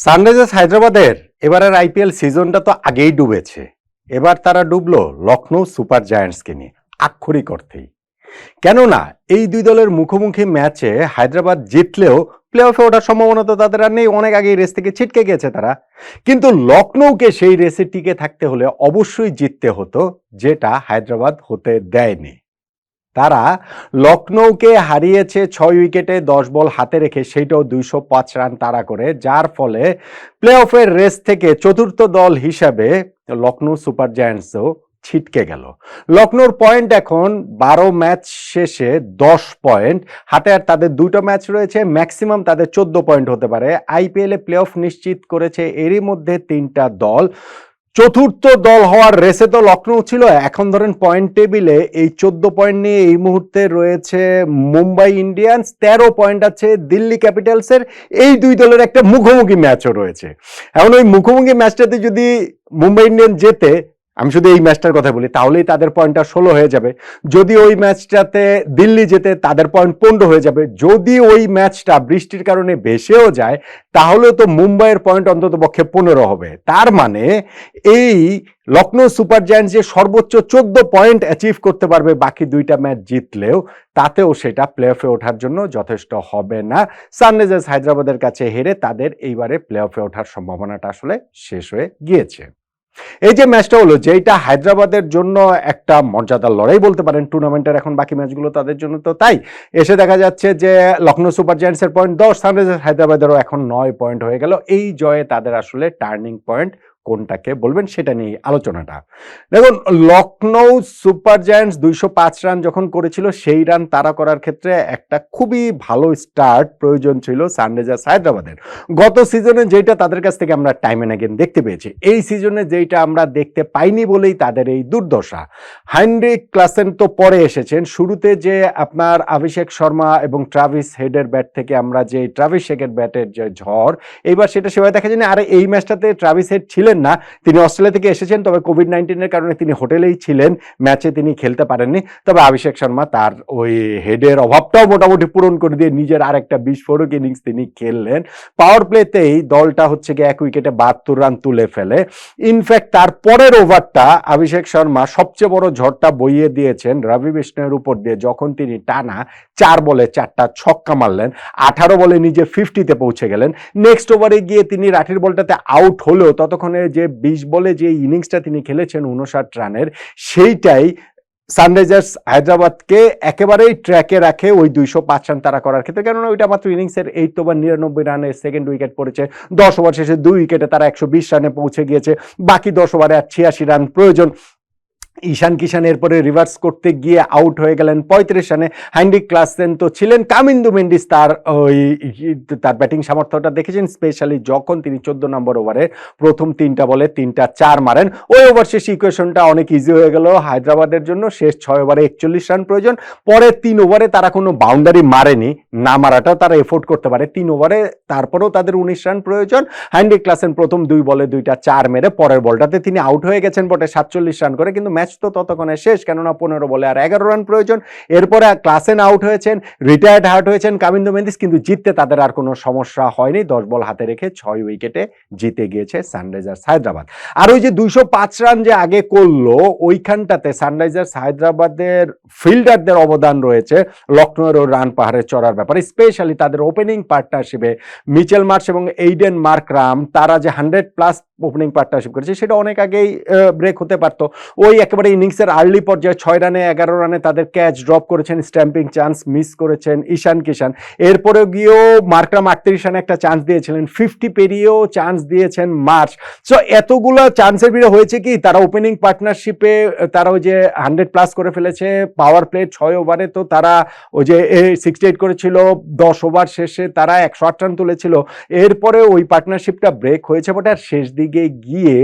Sunrisers হায়দ্রাবাদের এবারের IPL সিজনটা তো আগেই ডুবেছে। এবার তারা ডুবলো লখনৌ সুপার জায়ান্টসকে নিয়ে, আক্ষরিক অর্থেই। কেননা, এই দুই দলের মুখোমুখি ম্যাচে হায়দ্রাবাদ জিতলেও প্লে অফে ওঠার সম্ভাবনা তো তাদের আর নেই, অনেক আগেই রেস থেকে ছিটকে গেছে তারা। কিন্তু লখনৌকে সেই রেসে টিকে থাকতে হলে অবশ্যই জিততে হতো, যেটা হায়দ্রাবাদ হতে দেয়নি। তারা লখনৌকে হারিয়েছে ছয় উইকেটে দশ বল হাতে রেখে সেইটাও দুইশো পাঁচ রান তাড়া করে, যার ফলে প্লে অফের রেস থেকে চতুর্থ দল হিসাবে লখনৌ সুপার জায়ান্টসও ছিটকে গেল। লখনৌর পয়েন্ট এখন বারো ম্যাচ শেষে দশ পয়েন্ট। হাতে আর তাদের দুটো ম্যাচ রয়েছে, ম্যাক্সিমাম তাদের চোদ্দ পয়েন্ট হতে পারে। আইপিএলে প্লে অফ নিশ্চিত করেছে এরই মধ্যে তিনটা দল। চতুর্থ দল হওয়ার রেসে তো লখনৌ ছিল। এখন ধরেন পয়েন্ট টেবিলে এই চোদ্দ পয়েন্ট নিয়ে এই মুহূর্তে রয়েছে মুম্বাই ইন্ডিয়ান্স, তেরো পয়েন্ট আছে দিল্লি ক্যাপিটালসের। এই দুই দলের একটা মুখোমুখি ম্যাচও রয়েছে। এখন ওই মুখোমুখি ম্যাচটাতে যদি মুম্বাই ইন্ডিয়ান জেতে আমি শুধু এই ম্যাচটার কথা বলি, তাহলেই তাদের পয়েন্টটা ষোলো হয়ে যাবে। যদি ওই ম্যাচটাতে দিল্লি যেতে তাদের পয়েন্ট পনেরো হয়ে যাবে, যদি ওই ম্যাচটা বৃষ্টির কারণে ভেসেও যায় তাহলে তো মুম্বাইয়ের পয়েন্ট অন্তত পক্ষে পনেরো হবে। তার মানে এই লখনৌ সুপার জায়ান্টস যে সর্বোচ্চ চোদ্দ পয়েন্ট অ্যাচিভ করতে পারবে, বাকি দুইটা ম্যাচ জিতলেও, তাতেও সেটা প্লে অফে ওঠার জন্য যথেষ্ট হবে না। সানরাইজার্স হায়দ্রাবাদের কাছে হেরে তাদের এইবারে প্লে অফে ওঠার সম্ভাবনাটা আসলে শেষ হয়ে গিয়েছে। এই যে ম্যাচটা হলো যে এটা হায়দ্রাবাদের জন্য একটা মর্যাদার লড়াই বলতে পারেন টুর্নামেন্টের এখন বাকি ম্যাচগুলো তাদের জন্য তো তাই। এসে দেখা যাচ্ছে যে লখনৌ সুপার জায়ান্টসের পয়েন্ট দশ সানরাইজার্স হায়দ্রাবাদেরও এখন নয় পয়েন্ট হয়ে গেল। এই জয়ে তাদের আসলে টার্নিং পয়েন্ট কোনটাকে বলবেন সেটা নিয়ে আলোচনাটা। দেখুন লখনৌ সুপার জায়ান্টস দুইশো পাঁচ রান যখন করেছিল, সেই রান তারা করার ক্ষেত্রে একটা খুবই ভালো স্টার্ট প্রয়োজন ছিল সানরাইজার্স হায়দ্রাবাদের। গত সিজনে যেটা তাদের কাছ থেকে আমরা টাইম এন্ড অ্যাগেন দেখতে পেয়েছি, এই সিজনে যেইটা আমরা দেখতে পাইনি বলেই তাদের এই দুর্দশা। হাইন্ড্রিক ক্লাসেন তো পরে এসেছেন, শুরুতে যে আপনার অভিষেক শর্মা এবং ট্রাভিস হেডের ব্যাট থেকে আমরা যে ট্রাভিস শেখের ব্যাটের যে ঝড়, এইবার সেটা সেভাবে দেখা যায়নি। আর এই ম্যাচটাতে ট্রাভিস হেড ছিলেন না। তিনি অস্ট্রেলিয়া থেকে এসেছেন, তবে কোভিড নাইন্টিনের কারণে তিনি হোটেলেই ছিলেন, ম্যাচে তিনি খেলতে পারেননি। তবে অভিষেক শর্মা তার ওই হেডের অভাবটাও মোটামুটি পূরণ করে দিয়ে নিজের আর একটা বিস্ফোরক ইনিংস তিনি খেললেন। পাওয়ার প্লেতেই দলটা হচ্ছে গিয়ে এক উইকেটে বাহাত্তর রান তুলে ফেলে। ইনফ্যাক্ট তার পরের ওভারটা অভিষেক শর্মা সবচেয়ে বড় ঝড়টা বইয়ে দিয়েছেন রবি বিষ্ণুর উপর দিয়ে, যখন তিনি টানা চার বলে চারটা ছক্কা মারলেন, আঠারো বলে নিজে ফিফটিতে পৌঁছে গেলেন। নেক্সট ওভারে গিয়ে তিনি রাঠির বলটাতে আউট হলেও ততক্ষণে যে বিশ বলে যে ইনিংসটা তিনি খেলেছেন উনষাট রানের, সেইটাই সানরাইজার্স হায়দ্রাবাদকে একেবারেই ট্র্যাকে রাখে ওই দুইশো পাঁচ রান তারা করার ক্ষেত্রে। কেননা ওইটা মাত্র ইনিংসের এইট ওভার নিরানব্বই রানের সেকেন্ড উইকেট পড়েছে। দশ ওভার শেষে দুই উইকেটে তারা একশো বিশ রানে পৌঁছে গিয়েছে। বাকি দশ ওভারে আর ছিয়াশি রান প্রয়োজন। ঈশান কিষান এরপরে রিভার্স করতে গিয়ে আউট হয়ে গেলেন পঁয়ত্রিশ রানে। হ্যান্ডি ক্লাসেন তো ছিলেন কামিন্দু মেন্ডিস তার ওই তার ব্যাটিং সামর্থ্যটা দেখেছেন স্পেশালি যখন তিনি চোদ্দ নম্বর ওভারে প্রথম তিনটা বলে তিনটা চার মারেন। ওই ওভার শেষ ইকুয়েশনটা অনেক ইজি হয়ে গেল হায়দ্রাবাদের জন্য। শেষ ছয় ওভারে একচল্লিশ রান প্রয়োজন। পরে তিন ওভারে তারা কোনো বাউন্ডারি মারেনি, না মারাটাও তারা এফোর্ড করতে পারে। তিন ওভারে তারপরেও তাদের উনিশ রান প্রয়োজন। হ্যান্ডি ক্লাসেন প্রথম দুই বলে দুইটা চার মেরে পরের বলটাতে তিনি আউট হয়ে গেছেন বটে সাতচল্লিশ রান করে। কিন্তু ম্যাচ তো ততক্ষণে শেষ। কেননা পনেরো বলে আর এগারো রান প্রয়োজন। এরপরে ক্লাসেন আউট হয়েছেন রিটায়ার্ড হার্ট হয়েছেন কামিন্দু মেন্দিস, কিন্তু জিততে তাদের আর কোনো সমস্যা হয়নি। দশ বল হাতে রেখে ছয় উইকেটে জিতে গিয়েছে সানরাইজার্স হায়দ্রাবাদ। আর ওই যে দুইশো পাঁচ রান যে আগে করল, ওইখানটাতে সানরাইজার্স হায়দ্রাবাদের ফিল্ডারদের অবদান রয়েছে। লখনৌয়ের ও রান পাহাড়ে চড়ার ব্যাপারে। স্পেশালি তাদের ওপেনিং পার্টনারশিপে মিচেল মার্চ এবং এইডেন মার্ক রাম তারা যে হান্ড্রেড প্লাস ওপেনিং পার্টনারশিপ করেছে, সেটা অনেক আগেই ব্রেক হতে পারতো। ওই একেবারে ইনিংসের আর্লি পর্যায়ে ছয় রানে, এগারো রানে তাদের ক্যাচ ড্রপ করেছেন স্ট্যাম্পিং চান্স মিস করেছেন ঈশান কিষান। এরপরে গিয়েও মার্করাম আটত্রিশ রানে একটা চান্স দিয়েছিলেন ফিফটি পেরিয়েও চান্স দিয়েছেন মার্চ। সো এতগুলো চান্সের ভিড়ে হয়েছে কি? তারা ওপেনিং পার্টনারশিপে তারা ওই যে হান্ড্রেড প্লাস করে ফেলেছে পাওয়ার প্লে ছয় ওভারে তো তারা ওই যে সিক্সটি এইট করেছিল, দশ ওভার শেষে তারা একশো আট রান তুলেছিল। এরপরে ওই পার্টনারশিপটা ব্রেক হয়েছে বটে আর শেষ দিকে গিয়ে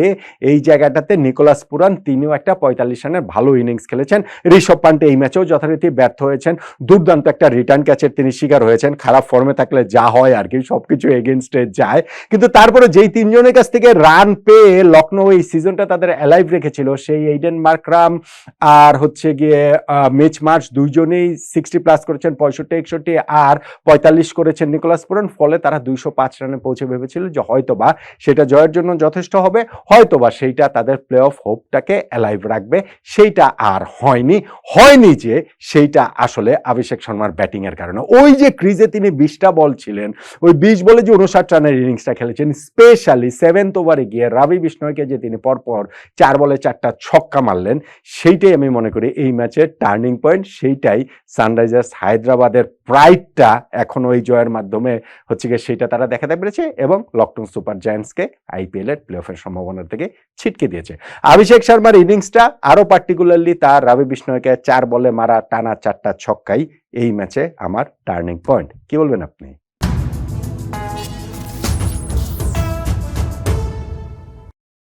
এই জায়গাটাতে নিকোলাস পুরান তিনিও একটা পঁয়তাল্লিশ পঁয়তাল্লিশ রানের ভালো ইনিংস খেলেছেন। ঋষভ পান্টে এই ম্যাচেও যথারীতি ব্যর্থ হয়েছেন। দুর্দান্ত একটা রিটার্ন ক্যাচের তিনি শিকার হয়েছেন। খারাপ ফর্মে থাকলে যা হয় আর কি, সবকিছু এগেনস্টে যায়। কিন্তু তারপরে যেই তিনজনের কাছ থেকে রান পেয়ে লখনৌ এই সিজনটা তাদের অ্যালাইভ রেখেছিল, সেই এইডেন মার্করাম আর হচ্ছে গিয়ে মিচ মার্চ দুইজনেই সিক্সটি প্লাস করেছেন, পঁয়ষট্টি, একষট্টি আর পঁয়তাল্লিশ করেছেন নিকোলাস পুরন ফলে তারা দুইশো পাঁচ রানে পৌঁছে ভেবেছিল যে হয়তোবা সেটা জয়ের জন্য যথেষ্ট হবে, হয়তোবা সেইটা তাদের প্লে অফ হোপটাকে অ্যালাইভ রাখবে। সেইটা আর হয়নি। হয়নি যে সেইটা আসলে অভিষেক শর্মার ব্যাটিং এর কারণে। ওই যে ক্রিজে তিনি বিশটা বল ছিলেন, ওই বিশ বলে যে উনষাট রানের ইনিংসটা খেলেছেন, স্পেশালি সেভেন্থ ওভারে গিয়ে রাবি বিষ্ণয়কে যে তিনি পরপর চার বলে চারটা ছক্কা মারলেন, সেইটাই আমি মনে করি এই ম্যাচের টার্নিং পয়েন্ট। সেইটাই সানরাইজার্স হায়দ্রাবাদের প্রাইডটা এখনও এই জয়ের মাধ্যমে হচ্ছে গিয়ে সেইটা তারা দেখাতে পেরেছে এবং লকডাউন সুপার জায়ান্টসকে আইপিএল এর প্লে অফের সম্ভাবনা থেকে ছিটকে দিয়েছে। অভিষেক শর্মার ইনিংসটা আরও পার্টিকুলারলি তার রাবি বিষ্ণয়কে চার বলে মারা টানা চারটা ছক্কাই এই ম্যাচে আমার টার্নিং পয়েন্ট কি বলবেন আপনি?